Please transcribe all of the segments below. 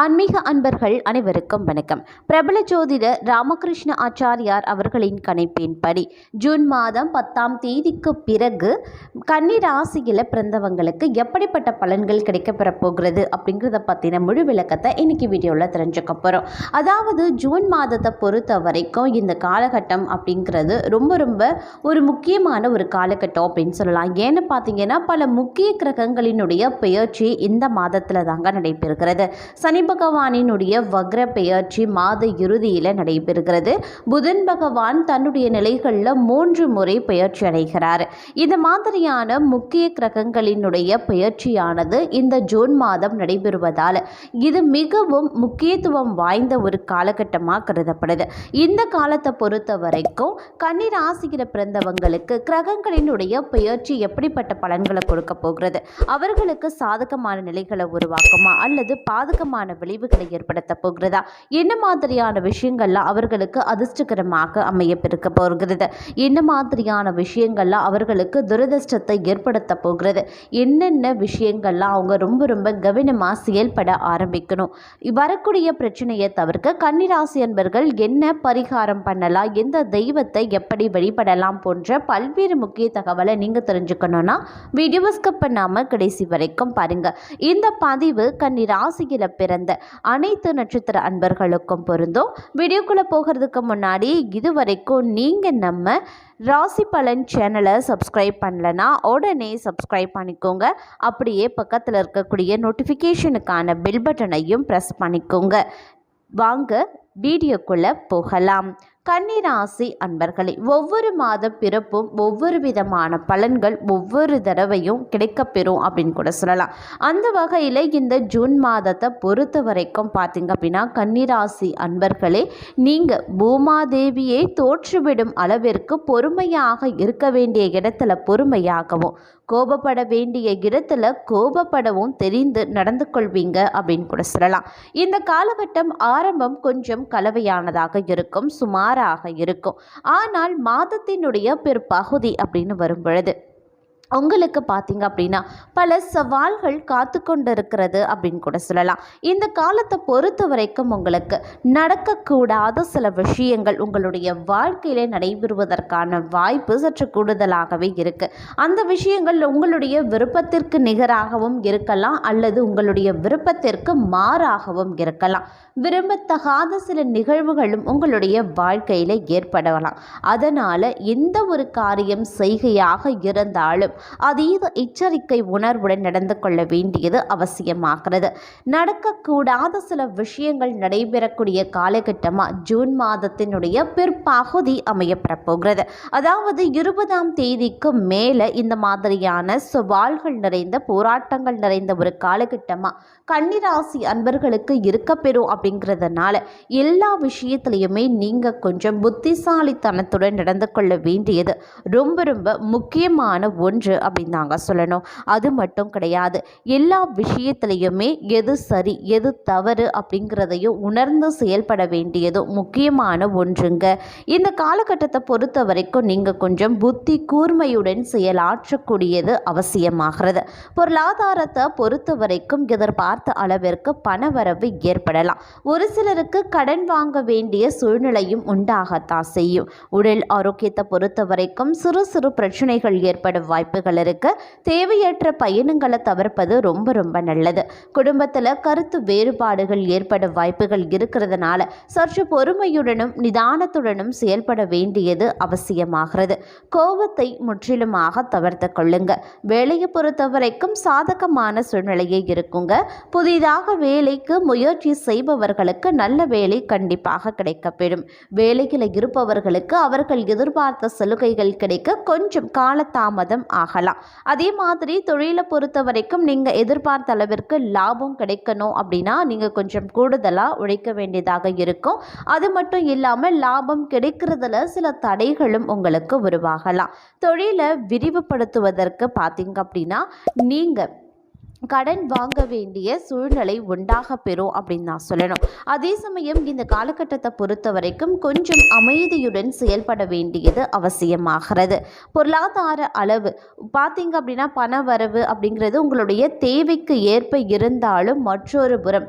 ஆன்மீக அன்பர்கள் அனைவருக்கும் வணக்கம். பிரபல ஜோதிடர் ராமகிருஷ்ண ஆச்சாரியார் அவர்களின் கணிப்பின்படி ஜூன் மாதம் பத்தாம் தேதிக்கு பிறகு கன்னி ராசியில் பிறந்தவங்களுக்கு எப்படிப்பட்ட பலன்கள் கிடைக்கப்பெற போகிறது அப்படிங்கிறத பற்றின முழு விளக்கத்தை இன்னைக்கு வீடியோவில் தெரிஞ்சுக்க போகிறோம் அதாவது ஜூன் மாதத்தை பொறுத்த வரைக்கும் இந்த காலகட்டம் அப்படிங்கிறது ரொம்ப ரொம்ப ஒரு முக்கியமான ஒரு காலகட்டம் அப்படின்னு சொல்லலாம். ஏன்னு பார்த்தீங்கன்னா பல முக்கிய கிரகங்களினுடைய பெயர்ச்சி இந்த மாதத்தில் தாங்க நடைபெறுகிறது. சனி பகவானினுடைய வக்ர பெயர்ச்சி மாத இறுதியில் நடைபெறுகிறது. புதன் பகவான் தன்னுடைய நிலைகளில் மூன்று முறை பெயர்ச்சி அடைகிறார். இந்த மாதிரியான முக்கிய கிரகங்களினுடைய பெயர்ச்சியானது இந்த ஜூன் மாதம் நடைபெறுவதால் இது மிகவும் முக்கியத்துவம் வாய்ந்த ஒரு காலகட்டமாக கருதப்படுது. இந்த காலத்தை பொறுத்த வரைக்கும் கன்னி ராசியில் பிறந்தவங்களுக்கு கிரகங்களினுடைய பெயர்ச்சி எப்படிப்பட்ட பலன்களை கொடுக்க போகிறது? அவர்களுக்கு சாதகமான நிலைகளை உருவாக்குமா? அல்லது பாதகமான விளைவுகளை ஏற்படுத்த போகிறதா? என்ன மாதிரியான விஷயங்கள்லாம் அவர்களுக்கு அதிர்ஷ்டகரமாக அமைய போகிறது? என்ன மாதிரியான விஷயங்கள்லாம் அவர்களுக்கு துரதிர்ஷ்டத்தை ஏற்படுத்த போகிறது? என்னென்ன விஷயங்கள்லாம் அவங்க ரொம்ப ரொம்ப கவனமாக செயல்பட ஆரம்பிக்கணும்? வரக்கூடிய பிரச்சனையை தவிர்க்க கன்னிராசி என்பர்கள் என்ன பரிகாரம் பண்ணலாம்? எந்த தெய்வத்தை எப்படி வழிபடலாம்? போன்ற பல்வேறு முக்கிய தகவலை நீங்கள் தெரிஞ்சுக்கணுன்னா வீடியோவை ஸ்கிப் பண்ணாமல் கடைசி வரைக்கும் பாருங்கள் இந்த பதிவு கன்னி பிறந்த பிறந்த அனைத்து நட்சத்திர அன்பர்களுக்கும் பொருந்தும். வீடியோக்குள்ளே போகிறதுக்கு முன்னாடி இதுவரைக்கும் நீங்கள் நம்ம ராசி பலன் சேனலை சப்ஸ்கிரைப் பண்ணலனா உடனே சப்ஸ்கிரைப் பண்ணிக்கோங்க. அப்படியே பக்கத்தில் இருக்கக்கூடிய நோட்டிஃபிகேஷனுக்கான பில் பட்டனையும் ப்ரெஸ் பண்ணிக்கோங்க. வாங்க வீடியோக்குள்ளே போகலாம். கன்னிராசி அன்பர்களே ஒவ்வொரு மாத பிறப்பும் ஒவ்வொரு விதமான பலன்கள் ஒவ்வொரு தடவையும் கிடைக்கப்பெறும் அப்படின்னு கூட சொல்லலாம். அந்த வகையில் இந்த ஜூன் மாதத்தை பொறுத்த வரைக்கும் பார்த்தீங்க அப்படின்னா கன்னிராசி அன்பர்களே நீங்கள் பூமாதேவியை தோற்றுவிடும் அளவிற்கு பொறுமையாக இருக்க வேண்டிய இடத்துல பொறுமையாகவும் கோபப்பட வேண்டிய இடத்துல கோபப்படவும் தெரிந்து நடந்து கொள்வீங்க அப்படின்னு கூட சொல்லலாம். இந்த காலகட்டம் ஆரம்பம் கொஞ்சம் கலவையானதாக இருக்கும் சுமாராக இருக்கும். ஆனால் மாதத்தினுடைய பிற்பகுதி அப்படின்னு வரும் பொழுது உங்களுக்கு பார்த்தீங்க அப்படின்னா பல சவால்கள் காத்து கொண்டிருக்கிறது அப்படின்னு கூட சொல்லலாம். இந்த காலத்தை பொறுத்த வரைக்கும் உங்களுக்கு நடக்கக்கூடாத சில விஷயங்கள் உங்களுடைய வாழ்க்கையிலே நடைபெறுவதற்கான வாய்ப்பு சற்று கூடுதலாகவே இருக்குது அந்த விஷயங்கள் உங்களுடைய விருப்பத்திற்கு நிகராகவும் இருக்கலாம் அல்லது உங்களுடைய விருப்பத்திற்கு மாறாகவும் இருக்கலாம். விரும்பத்தகாத சில நிகழ்வுகளும் உங்களுடைய வாழ்க்கையில் ஏற்படலாம். அதனால் எந்த ஒரு காரியம் செய்கையாக இருந்தாலும் அதீத எச்சரிக்கை உணர்வுடன் நடந்து கொள்ள வேண்டியது அவசியமாகிறது. நடக்கக்கூடாத சில விஷயங்கள் நடைபெறக்கூடிய காலகட்டமாக ஜூன் மாதத்தினுடைய பிற்பகுதி அமையப்பெறப்போகிறது. அதாவது இருபதாம் தேதிக்கு மேலே இந்த மாதிரியான சவால்கள் நிறைந்த போராட்டங்கள் நிறைந்த ஒரு காலகட்டமாக கன்னிராசி அன்பர்களுக்கு இருக்கப்பெறும் அப்படிங்கிறதுனால எல்லா விஷயத்துலையுமே நீங்கள் கொஞ்சம் புத்திசாலித்தனத்துடன் நடந்து கொள்ள வேண்டியது ரொம்ப ரொம்ப முக்கியமான ஒன்று. அப்படின்னு தாங்க சொல்லணும். அது மட்டும் கிடையாது. எல்லா விஷயத்துலையுமே எது சரி எது தவறு அப்படிங்கிறதையும் உணர்ந்து செயல்பட வேண்டியதும் முக்கியமான ஒன்றுங்க. இந்த காலகட்டத்தை பொறுத்த வரைக்கும் நீங்கள் கொஞ்சம் புத்தி கூர்மையுடன் செயலாற்றக்கூடியது அவசியமாகிறது. பொருளாதாரத்தை பொறுத்த வரைக்கும் எதிர்பார்த்த அளவிற்கு பணவரவு ஏற்படலாம். ஒரு சிலருக்கு கடன் வாங்க வேண்டிய சூழ்நிலையும் உண்டாகத்தான் செய்யும். உடல் ஆரோக்கியத்தை பொறுத்த வரைக்கும் சிறு சிறு பிரச்சனைகள் ஏற்பட வாய்ப்புகள் இருக்கு தேவையற்ற பயணங்களை தவிர்ப்பது ரொம்ப ரொம்ப நல்லது. குடும்பத்தில் கருத்து வேறுபாடுகள் ஏற்பட வாய்ப்புகள் இருக்கிறதுனால சற்று பொறுமையுடனும் நிதானத்துடனும் செயல்பட வேண்டியது அவசியமாகிறது. கோபத்தை முற்றிலுமாக தவிர்த்து கொள்ளுங்க. வேலையை பொறுத்த வரைக்கும் சாதகமான சூழ்நிலையே இருக்குங்க. புதிதாக வேலைக்கு முயற்சி செய்பவர்களுக்கு நல்ல வேலை கண்டிப்பாக கிடைக்கப்பெறும். வேலையில் இருப்பவர்களுக்கு அவர்கள் எதிர்பார்த்த சலுகைகள் கிடைக்க கொஞ்சம் காலதாமதம் ஆகலாம். அதே மாதிரி தொழிலை பொறுத்த வரைக்கும் நீங்கள் எதிர்பார்த்த அளவிற்கு லாபம் கிடைக்கணும் அப்படின்னா நீங்கள் கொஞ்சம் கூடுதலாக உழைக்க வேண்டியதாக இருக்கும். அது மட்டும் இல்லாமல் லாபம் கிடைக்கிறதுல சில தடைகளும் உங்களுக்கு உருவாகலாம். தொழிலை விரிவுபடுத்துவதற்கு பார்த்தீங்க அப்படின்னா நீங்கள் கடன் வாங்க வேண்டிய சூழ்நிலை உண்டாக பெறும் அப்படின்னு நான் சொல்லணும். அதே சமயம் இந்த காலகட்டத்தை பொறுத்த வரைக்கும் கொஞ்சம் அமைதியுடன் செயல்பட வேண்டியது அவசியமாகிறது. பொருளாதார அளவு பார்த்தீங்க அப்படின்னா பண வரவு அப்படிங்கிறது உங்களுடைய தேவைக்கு ஏற்ப இருந்தாலும் மற்றொரு புறம்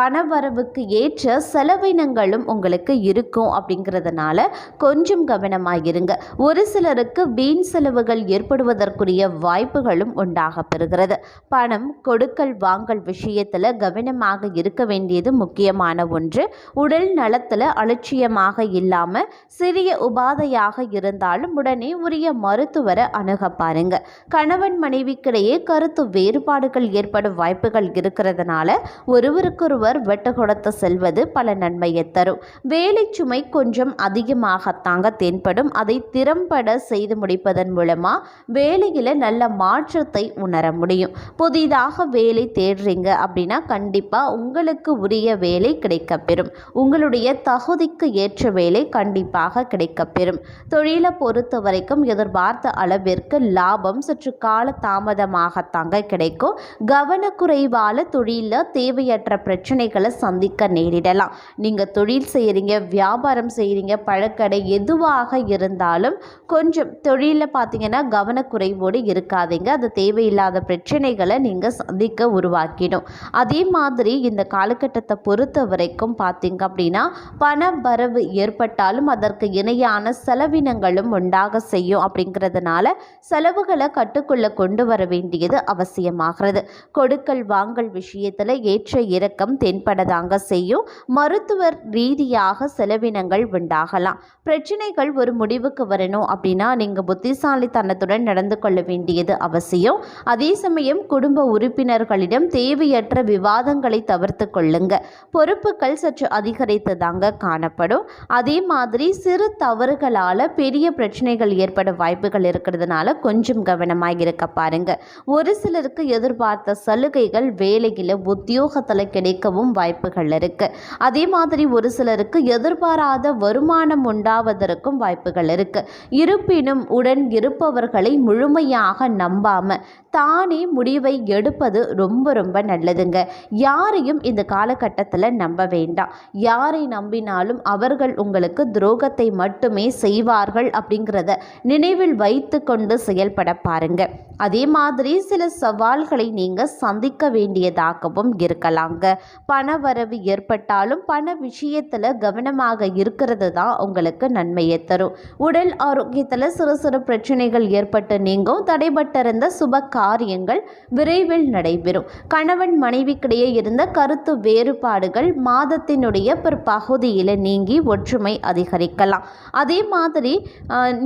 பணவரவுக்கு ஏற்ற செலவினங்களும் உங்களுக்கு இருக்கும் அப்படிங்கிறதுனால கொஞ்சம் கவனமாக இருங்க. ஒரு சிலருக்கு வீண் செலவுகள் ஏற்படுவதற்குரிய வாய்ப்புகளும் உண்டாக பெறுகிறது. பணம் கொடுக்கல் வாங்கல் விஷயத்தில் கவனமாக இருக்க வேண்டியது முக்கியமான ஒன்று. உடல் நலத்தில் அலட்சியமாக இல்லாமல் சிறிய உபாதையாக இருந்தாலும் உடனே உரிய மருத்துவரை அணுக பாருங்க. கணவன் மனைவிக்கிடையே கருத்து வேறுபாடுகள் ஏற்படும் வாய்ப்புகள் இருக்கிறதுனால ஒருவருக்கொருவர் வெட்டு கொடுத்து செல்வது பல நன்மையை தரும். வேலை சுமை கொஞ்சம் அதிகமாகத்தாங்க தென்படும். அதை திறம்பட செய்து முடிப்பதன் மூலமாக வேலையில் நல்ல மாற்றத்தை உணர முடியும். புதிதாக வேலை தேடுறீங்க அப்படின்னா கண்டிப்பாக உங்களுக்கு உரிய வேலை கிடைக்கப்பெறும். உங்களுடைய தகுதிக்கு ஏற்ற வேலை கண்டிப்பாக கிடைக்கப்பெறும். தொழிலை பொறுத்த வரைக்கும் எதிர்பார்த்த அளவிற்கு லாபம் சற்று கால தாமதமாகத்தாங்க கிடைக்கும். கவனக்குறைவால் தொழிலில் தேவையற்ற பிரச்சனைகளை சந்திக்க நேரிடலாம். நீங்கள் தொழில் செய்கிறீங்க வியாபாரம் செய்கிறீங்க பழக்கடை எதுவாக இருந்தாலும் கொஞ்சம் தொழிலில் பார்த்தீங்கன்னா கவனக்குறைவோடு இருக்காதீங்க. அது தேவையில்லாத பிரச்சனைகளை நீங்கள் சந்திக்க உருவாக்கிடும். அதே மாதிரி இந்த காலகட்டத்தை பொறுத்த வரைக்கும் பார்த்திங்க அப்படின்னா பண வரவு ஏற்பட்டாலும் அதற்கு இணையான செலவினங்களும் உண்டாக செய்யும். அப்படிங்கிறதுனால செலவுகளை கட்டுக்குள்ளே கொண்டு வர வேண்டியது அவசியமாகிறது. கொடுக்கல் வாங்கல் விஷயத்தில் ஏற்ற இறக்கம் தென்படதாங்க செய்யும். மருத்துவர் ரீதியாக செலவினங்கள் உண்டாகலாம். பிரச்சனைகள் ஒரு முடிவுக்கு வரணும் அப்படின்னா நீங்கள் புத்திசாலித்தனத்துடன் நடந்து கொள்ள வேண்டியது அவசியம். அதே சமயம் குடும்ப உறுப்பினர்களிடம் தேவையற்ற விவாதங்களை தவிர்த்து கொள்ளுங்க. பொறுப்புகள் சற்று அதிகரித்து தாங்க காணப்படும். அதே மாதிரி சிறு தவறுகளால் பெரிய பிரச்சனைகள் ஏற்பட வாய்ப்புகள் இருக்கிறதுனால கொஞ்சம் கவனமாக இருக்க பாருங்க. ஒரு சிலருக்கு எதிர்பார்த்த சலுகைகள் வேலையில் உத்தியோகத்தில் கிடைக்கவும் வாய்ப்புகள் இருக்கு. அதே மாதிரி ஒரு சிலருக்கு எதிர்பாராத வருமானம் உண்டாவதற்கும் வாய்ப்புகள் இருக்கு. இருப்பினும் உடன் இருப்பவர்களை முழுமையாக நம்பாம தானே முடிவை எடுப்பது ரொம்ப ரொம்ப நல்லதுங்க. யாரையும் இந்த காலகட்டத்தில் நம்ப வேண்டாம். யாரை நம்பினாலும் அவர்கள் உங்களுக்கு துரோகத்தை மட்டுமே செய்வார்கள் அப்படிங்கிறத நினைவில் வைத்து கொண்டு செயல்பட பாருங்க. அதே மாதிரி சில சவால்களை நீங்கள் சந்திக்க வேண்டியதாகவும் இருக்கலாங்க. பண வரவு ஏற்பட்டாலும் பண விஷயத்தில் கவனமாக இருக்கிறது தான் உங்களுக்கு நன்மையை தரும். உடல் ஆரோக்கியத்தில் சிறு சிறு பிரச்சனைகள் ஏற்பட்டு நீங்கும். தடைபட்டிருந்த சுப காரியங்கள் விரைவில் நடைபெறும். கணவன் மனைவிக்கிடையே இருந்த கருத்து வேறுபாடுகள் மாதத்தினுடைய பிற்பகுதியில் நீங்கி ஒற்றுமை அதிகரிக்கலாம். அதே மாதிரி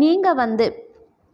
நீங்கள் வந்து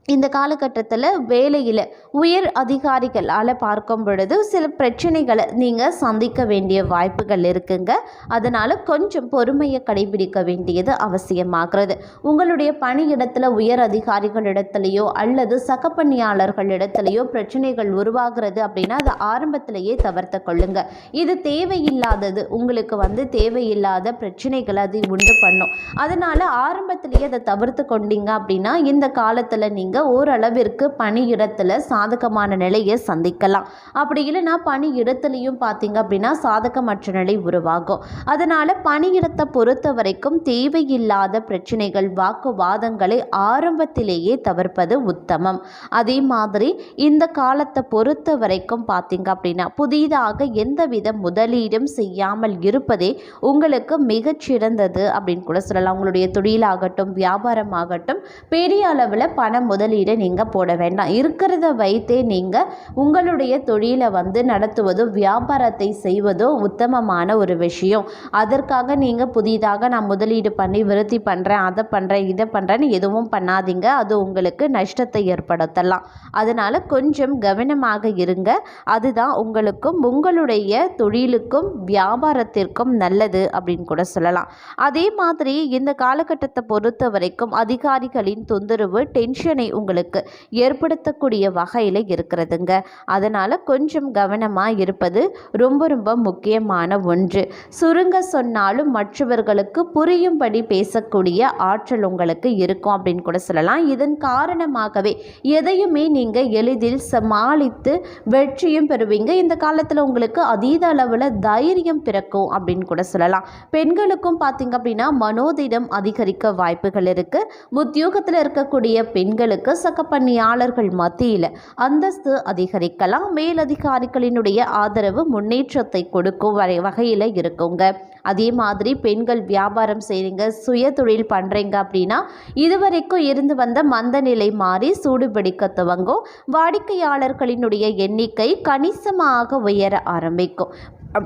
இந்த காலகட்டத்தில் வேலையில் உயர் அதிகாரிகளால் பார்க்கும் பொழுது சில பிரச்சனைகளை நீங்கள் சந்திக்க வேண்டிய வாய்ப்புகள் இருக்குங்க. அதனால் கொஞ்சம் பொறுமையை கடைபிடிக்க வேண்டியது அவசியமாகிறது. உங்களுடைய பணியிடத்தில் உயர் அதிகாரிகளிடத்துலையோ அல்லது சக பணியாளர்களிடத்துலையோ பிரச்சனைகள் உருவாகிறது அப்படின்னா அதை ஆரம்பத்திலேயே தவிர்த்து கொள்ளுங்க. இது தேவையில்லாதது உங்களுக்கு வந்து தேவையில்லாத பிரச்சனைகளை அது உண்டு பண்ணும். அதனால் ஆரம்பத்திலேயே அதை தவிர்த்து கொண்டீங்க அப்படின்னா இந்த காலத்தில் நீங்கள் நீங்கள் ஓரளவிற்கு பணியிடத்தில் சாதகமான நிலையை சந்திக்கலாம். அப்படி இல்லைன்னா பணியிடத்துலையும் பார்த்தீங்க அப்படின்னா சாதகமற்ற நிலை உருவாகும். அதனால் பணியிடத்தை பொறுத்த வரைக்கும் தேவையில்லாத பிரச்சனைகள் வாக்குவாதங்களை ஆரம்பத்திலேயே தவிர்ப்பது உத்தமம். அதே மாதிரி இந்த காலத்தை பொறுத்த வரைக்கும் பார்த்தீங்க அப்படின்னா புதிதாக எந்தவித முதலீடும் செய்யாமல் இருப்பதே உங்களுக்கு மிகச்சிறந்தது அப்படின்னு கூட சொல்லலாம். உங்களுடைய தொழிலாகட்டும் வியாபாரமாகட்டும் பெரிய அளவில் பண முதலீடை நீங்கள் போட வேண்டாம். இருக்கிறத வைத்தே நீங்கள் உங்களுடைய தொழிலை வந்து நடத்துவதோ வியாபாரத்தை செய்வதோ உத்தமமான ஒரு விஷயம். அதற்காக நீங்கள் புதிதாக நான் முதலீடு பண்ணி விருத்தி பண்ணுறேன் அதை பண்ணுறேன் இதை பண்ணுறேன்னு எதுவும் பண்ணாதீங்க. அது உங்களுக்கு நஷ்டத்தை ஏற்படுத்தலாம். அதனால் கொஞ்சம் கவனமாக இருங்க. அதுதான் உங்களுக்கும் உங்களுடைய தொழிலுக்கும் வியாபாரத்திற்கும் நல்லது அப்படின்னு கூட சொல்லலாம். அதே மாதிரி இந்த காலகட்டத்தை பொறுத்த வரைக்கும் அதிகாரிகளின் தொந்தரவு டென்ஷனை உங்களுக்கு ஏற்படுத்தக்கூடிய வகையில் இருக்கிறதுங்க. அதனால் கொஞ்சம் கவனமாக இருப்பது ரொம்ப ரொம்ப முக்கியமான ஒன்று. சுருங்க சொன்னாலும் மற்றவர்களுக்கு புரியும்படி பேசக்கூடிய ஆற்றல் உங்களுக்கு இருக்கும் அப்படின்னு கூட சொல்லலாம். இதன் காரணமாகவே எதையுமே நீங்கள் எளிதில் சமாளித்து வெற்றியும் பெறுவீங்க. இந்த காலத்தில் உங்களுக்கு அதீத அளவில் தைரியம் பிறக்கும் அப்படின்னு கூட சொல்லலாம். பெண்களுக்கும் பார்த்தீங்க அப்படின்னா மனோதிடம் அதிகரிக்க வாய்ப்புகள் இருக்குது உத்தியோகத்தில் இருக்கக்கூடிய பெண்களுக்கு சக்கப்பணியாளர்கள் மத்தியில் அந்தஸ்து அதிகரிக்கலாம் மேலதிகாரிகளினுடைய ஆதரவு முன்னேற்றத்தை கொடுக்கும் வரை வகையில் இருக்குங்க. அதே மாதிரி பெண்கள் வியாபாரம் செய்கிறீங்க சுய தொழில் பண்ணுறீங்க அப்படின்னா இதுவரைக்கும் இருந்து வந்த மந்த நிலை மாறி சூடுபிடிக்க துவங்கும். வாடிக்கையாளர்களினுடைய எண்ணிக்கை கணிசமாக உயர ஆரம்பிக்கும்.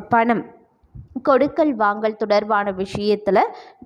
பணம். கொடுக்கல் வாங்கல் தொடர்பான விஷயத்தில்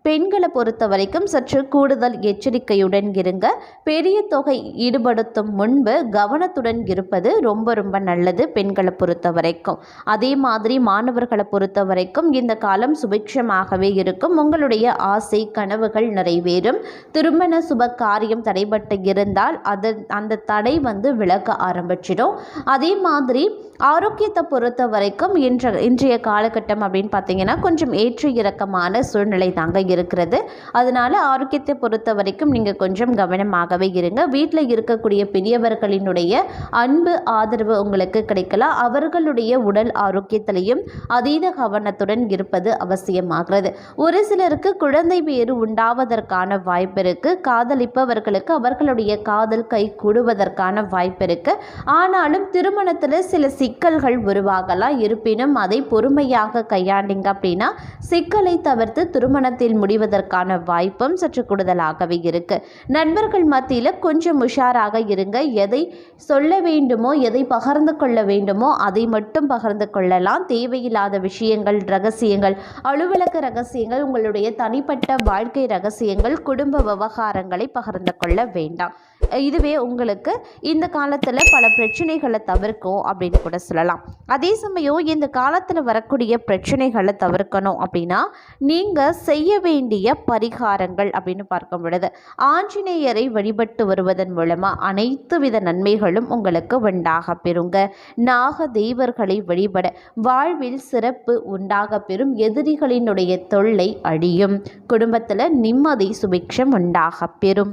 பெண்களை பொறுத்த வரைக்கும் சற்று கூடுதல் எச்சரிக்கையுடன் இருங்க. பெரிய தொகை ஈடுபடுத்தும் முன்பு கவனத்துடன் இருப்பது ரொம்ப ரொம்ப நல்லது பெண்களை பொறுத்த வரைக்கும். அதே மாதிரி மாணவர்களை பொறுத்த வரைக்கும் இந்த காலம் சுபிக்ஷமாகவே இருக்கும். உங்களுடைய ஆசை கனவுகள் நிறைவேறும். திருமண சுப காரியம் தடைபட்டு இருந்தால் அது அந்த தடை வந்து விலக ஆரம்பிச்சிடும். அதே மாதிரி ஆரோக்கியத்தை பொறுத்த வரைக்கும் இன்ற இன்றைய காலகட்டம் அப்படின்னு பார்த்தீங்கன்னா கொஞ்சம் ஏற்று இறக்கமான சூழ்நிலை தாங்க இருக்கிறது. அதனால் ஆரோக்கியத்தை பொறுத்த வரைக்கும் நீங்கள் கொஞ்சம் கவனமாகவே இருங்க. வீட்டில் இருக்கக்கூடிய பெரியவர்களினுடைய அன்பு ஆதரவு உங்களுக்கு கிடைக்கலாம். அவர்களுடைய உடல் ஆரோக்கியத்திலையும் அதீத கவனத்துடன் இருப்பது அவசியமாகிறது. ஒரு சிலருக்கு குழந்தை பேறு உண்டாவதற்கான வாய்ப்பு இருக்கு. காதலிப்பவர்களுக்கு அவர்களுடைய காதல் கை கூடுவதற்கான வாய்ப்பு இருக்கு. ஆனாலும் திருமணத்தில் சில சிக்கல்கள் உருவாகலாம். இருப்பினும் அதை பொறுமையாக கையாண்டிங்க அப்படின்னா சிக்கலை தவிர்த்து திருமணத்தில் முடிவதற்கான வாய்ப்பும் சற்று கூடுதலாகவே இருக்கு. நண்பர்கள் மத்தியில் கொஞ்சம் உஷாராக இருங்க. எதை சொல்ல வேண்டுமோ எதை பகிர்ந்து கொள்ள வேண்டுமோ அதை மட்டும் பகிர்ந்து கொள்ளலாம். தேவையில்லாத விஷயங்கள் ரகசியங்கள் அலுவலக ரகசியங்கள் உங்களுடைய தனிப்பட்ட வாழ்க்கை ரகசியங்கள் குடும்ப விவகாரங்களை பகிர்ந்து கொள்ள வேண்டாம். இதுவே உங்களுக்கு இந்த காலத்தில் பல பிரச்சனைகளை தவிர்க்கும் அப்படின்னு கூட சொல்லலாம். அதே சமயம் இந்த காலத்தில் வரக்கூடிய பிரச்சனைகளை தவிர்க்கணும் அப்படின்னா நீங்கள் செய்ய வேண்டிய பரிகாரங்கள் அப்படின்னு பார்க்க பொழுது ஆஞ்சநேயரை வழிபட்டு வருவதன் மூலமாக அனைத்து வித நன்மைகளும் உங்களுக்கு உண்டாக பெறுங்க. நாக தெய்வர்களை வழிபட வாழ்வில் சிறப்பு உண்டாக பெறும் எதிரிகளினுடைய தொல்லை அழியும். குடும்பத்தில் நிம்மதி சுபிக்ஷம் உண்டாக பெறும்.